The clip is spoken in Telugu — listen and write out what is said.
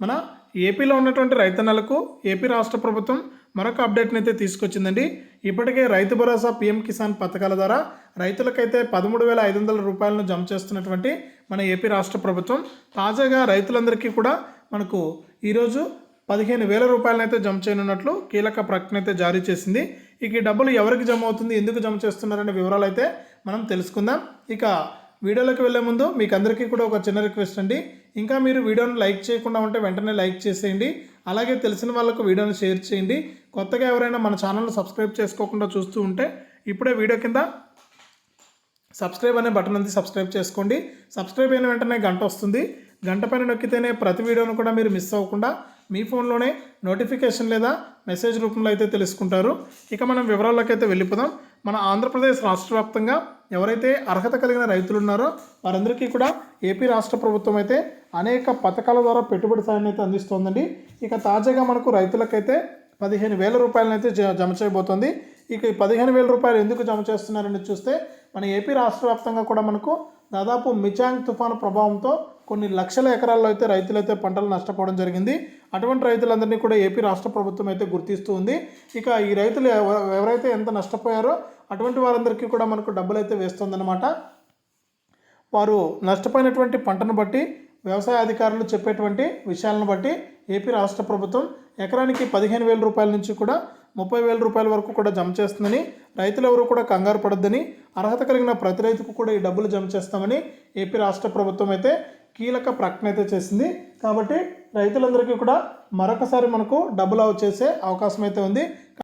మన ఏపీలో ఉన్నటువంటి రైతన్నలకు ఏపీ రాష్ట్ర ప్రభుత్వం మరొక అప్డేట్ని అయితే తీసుకొచ్చిందండి. ఇప్పటికే రైతు భరోసా పీఎం కిసాన్ పథకాల ద్వారా రైతులకైతే పదమూడు వేల ఐదు వందల రూపాయలను జమ చేస్తున్నటువంటి మన ఏపీ రాష్ట్ర ప్రభుత్వం. తాజాగా రైతులందరికీ కూడా మనకు ఈరోజు పదిహేను వేల రూపాయలనైతే జమ చేయనున్నట్లు కీలక ప్రకటన అయితే జారీ చేసింది. ఇక ఈ డబ్బులు ఎవరికి జమ అవుతుంది ఎందుకు జమ చేస్తున్నారనే వివరాలు అయితే మనం తెలుసుకుందాం. ఇక వీడియోలోకి వెళ్ళే ముందు మీకు అందరికీ కూడా ఒక చిన్న రిక్వెస్ట్ అండి. ఇంకా మీరు వీడియోను లైక్ చేయకుండా ఉంటే వెంటనే లైక్ చేసేయండి. అలాగే తెలిసిన వాళ్ళకు వీడియోని షేర్ చేయండి. కొత్తగా ఎవరైనా మన ఛానల్ని సబ్స్క్రైబ్ చేసుకోకుండా చూస్తూ ఉంటే ఇప్పుడే వీడియో కింద సబ్స్క్రైబ్ అనే బటన్ ఉంది సబ్స్క్రైబ్ చేసుకోండి. సబ్స్క్రైబ్ అయిన వెంటనే గంట వస్తుంది. గంట పైన నొక్కితేనే ప్రతి వీడియోను కూడా మీరు మిస్ అవ్వకుండా మీ ఫోన్లోనే నోటిఫికేషన్ లేదా మెసేజ్ రూపంలో అయితే తెలుసుకుంటారు. ఇక మనం వివరాల్లోకి అయితే వెళ్ళిపోదాం. మన ఆంధ్రప్రదేశ్ రాష్ట్ర వ్యాప్తంగా ఎవరైతే అర్హత కలిగిన రైతులు ఉన్నారో వారందరికీ కూడా ఏపీ రాష్ట్ర ప్రభుత్వం అయితే అనేక పథకాల ద్వారా పెట్టుబడి సాయాన్ని అయితే అందిస్తోందండి. ఇక తాజాగా మనకు రైతులకైతే పదిహేను వేల రూపాయలనైతే జ జమ చేయబోతోంది. ఇక ఈ పదిహేను వేల రూపాయలు ఎందుకు జమ చేస్తున్నారని చూస్తే మన ఏపీ రాష్ట్ర వ్యాప్తంగా కూడా మనకు దాదాపు మిచాంగ్ తుఫాను ప్రభావంతో కొన్ని లక్షల ఎకరాల్లో అయితే రైతులైతే పంటలు నష్టపోవడం జరిగింది. అటువంటి రైతులందరినీ కూడా ఏపీ రాష్ట్ర ప్రభుత్వం అయితే గుర్తిస్తూ ఉంది. ఇక ఈ రైతులు ఎవ- ఎవరైతే ఎంత నష్టపోయారో అటువంటి వారందరికీ కూడా మనకు డబ్బులు అయితే వేస్తుందన్నమాట. వారు నష్టపోయినటువంటి పంటను బట్టి వ్యవసాయ అధికారులు చెప్పేటువంటి విషయాలను బట్టి ఏపీ రాష్ట్ర ప్రభుత్వం ఎకరానికి పదిహేను వేల రూపాయల నుంచి కూడా ముప్పై వేల రూపాయల వరకు కూడా జమ చేస్తుందని రైతులు ఎవరు కూడా కంగారు పడొద్దని అర్హత కలిగిన ప్రతి రైతుకు కూడా ఈ డబ్బులు జమ చేస్తామని ఏపీ రాష్ట్ర ప్రభుత్వం అయితే కీలక ప్రకటన అయితే చేసింది. కాబట్టి రైతులందరికీ కూడా మరొకసారి మనకు డబ్బులు చేసే అవకాశం అయితే ఉంది.